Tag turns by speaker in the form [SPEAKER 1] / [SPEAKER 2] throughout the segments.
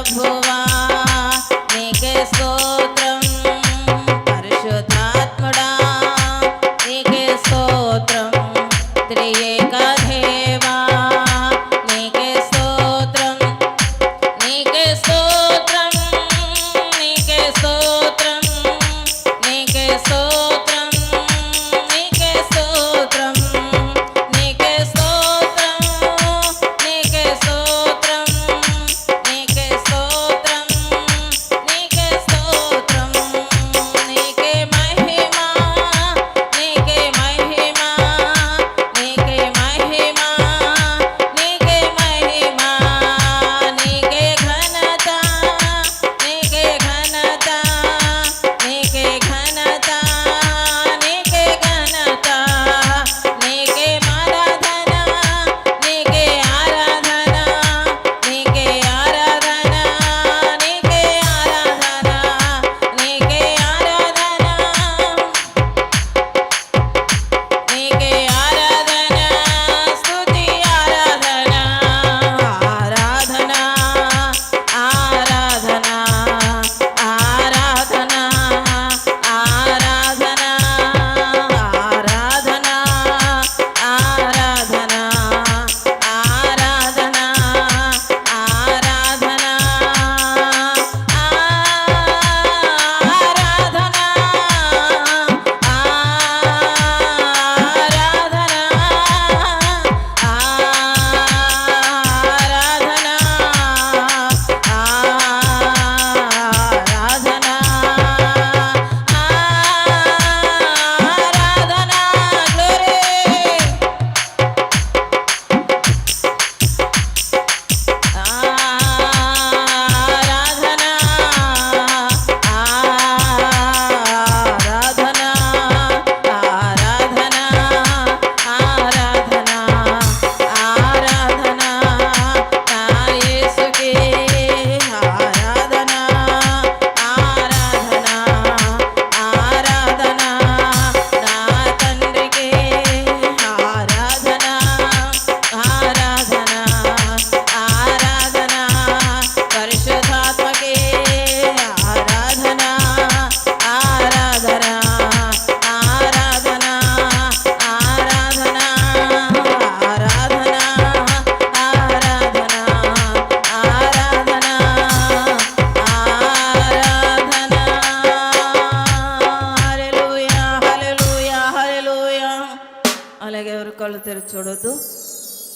[SPEAKER 1] ప్రభువా నీకే సో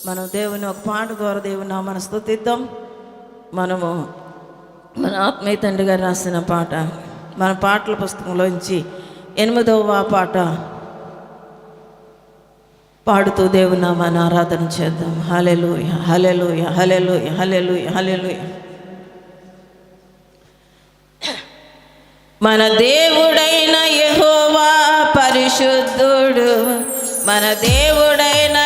[SPEAKER 1] మనం దేవుని ఒక పాట ద్వారా దేవుని మన స్థుతిద్దాం మనము మన ఆత్మీయ తండ్రి గారు రాసిన పాట మన పాటల పుస్తకంలోంచి ఎనిమిదవ పాట పాడుతూ దేవుని మన ఆరాధన చేద్దాం. Hallelujah hallelujah hallelujah hallelujah hallelujah మన దేవుడైన యహోవా పరిశుద్ధుడు మన దేవుడైన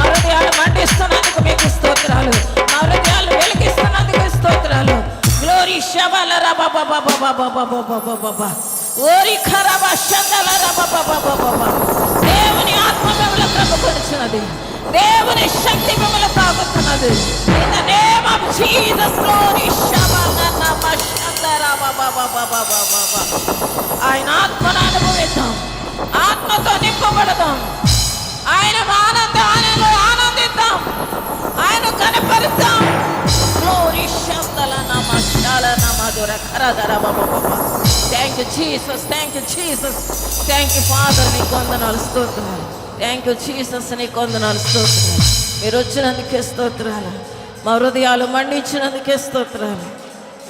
[SPEAKER 1] మా హృదయాలు మండిస్తున్నందుకు మీకు స్తోత్రాలు మా హృదయాలు వెలిగిస్తున్నందుకు స్తోత్రాలు గ్లోరీ శబల రబ బబ బబ బబ బబ బబ బబ ఓరి ఖరబ శందల దేవుని ఆత్మ మిమ్మల్ని క్రమపరుచున్నది దేవుని శక్తి మిమ్మల్ని తాగుతున్నది in the name of Jesus glory Sabala రబ శందల రబ బబ బబ ఆయన ఆత్మను అనుభవిద్దాం ఆత్మతో నింపబడదాం ఆయన ఆనంద thank you Jesus thank you Jesus thank you father నీ కొందనాలు స్తోత్రాలు థ్యాంక్ యూ జీసస్ నీ కొందనాలు స్తోత్రాలు మీరు వచ్చినందుకే స్తోత్రాలు మా హృదయాలు మండించినందుకే స్తోత్రాలు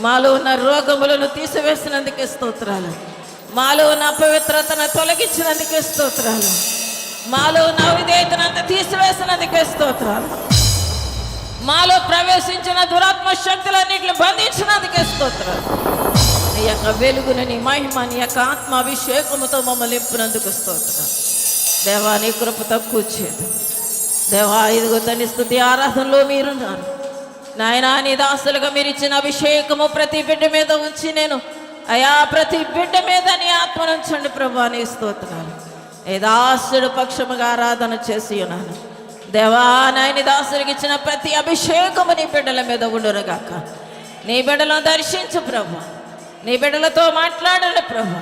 [SPEAKER 1] మాలో ఉన్న రోగములను తీసివేసినందుకే స్తోత్రాలు మాలో ఉన్న అపవిత్రతను తొలగించినందుకే స్తోత్రాలు మాలో ఉన్న అవిధేయతనంత తీసివేసినందుకే స్తోత్రాలు మాలో ప్రవేశించిన దురాత్మ శక్తులన్నింటిని బంధించినందుకే స్తోత్రం. నీ యొక్క వెలుగుని నీ మహిమ నీ యొక్క ఆత్మ అభిషేకముతో మమ్మల్ని నింపినందుకు స్తోత్రం. దేవా నీ కృపతో కూర్చేది దేవా ఇదిగో తని స్థుతి ఆరాధనలో మీరున్నాను. నాయన నీ దాసులుగా మీరు ఇచ్చిన అభిషేకము ప్రతి బిడ్డ మీద ఉంచి నేను అయా ప్రతి బిడ్డ మీద నీ ఆత్మ ఉంచండి ప్రభా నీ స్తోత్రాలు. నీ దాసుడు పక్షముగా ఆరాధన చేసి ఉన్నాను. దేవా నాయని దాసుడికి ఇచ్చిన ప్రతి అభిషేకము నీ బిడ్డల మీద ఉండునుగాక. నీ బిడ్డలను దర్శించు ప్రభు. నీ బిడ్డలతో మాట్లాడండి ప్రభు.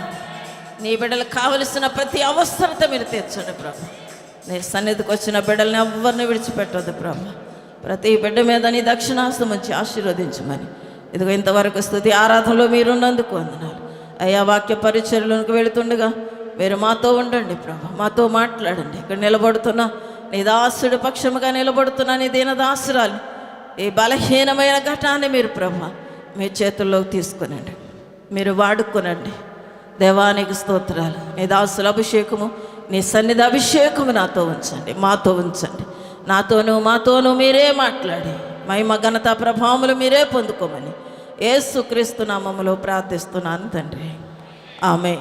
[SPEAKER 1] నీ బిడ్డలకు కావలసిన ప్రతి అవసరత మీరు తీర్చండి ప్రభు. నీ సన్నిధికి వచ్చిన బిడ్డలను ఎవరిని విడిచిపెట్టదు ప్రభు. ప్రతి బిడ్డ మీద నీ దక్షిణాస్తం వచ్చి ఆశీర్వదించమని. ఇదిగో ఇంతవరకు స్థుతి ఆరాధనలో మీరున్నందుకు వందనాలు. అయ్యా వాక్య పరిచర్లోనికి వెళుతుండగా మీరు మాతో ఉండండి ప్రభు. మాతో మాట్లాడండి. ఇక్కడ నిలబడుతున్నా నీ దాసుడు పక్షముగా నిలబడుతున్న నీ దీనదాసురాలు ఈ బలహీనమైన ఘటాన్ని మీరు ప్రభా మీ చేతుల్లోకి తీసుకునండి. మీరు వాడుకునండి. దేవానికి స్తోత్రాలు. నీ దాసుల అభిషేకము నీ సన్నిధి అభిషేకము నాతో ఉంచండి మాతో ఉంచండి. నాతోనూ మాతోనూ మీరే మాట్లాడి మహిమ ఘనత ప్రభావములు మీరే పొందుకోమని ఏసుక్రీస్తు నామములో ప్రార్థిస్తున్నాను తండ్రి. ఆమె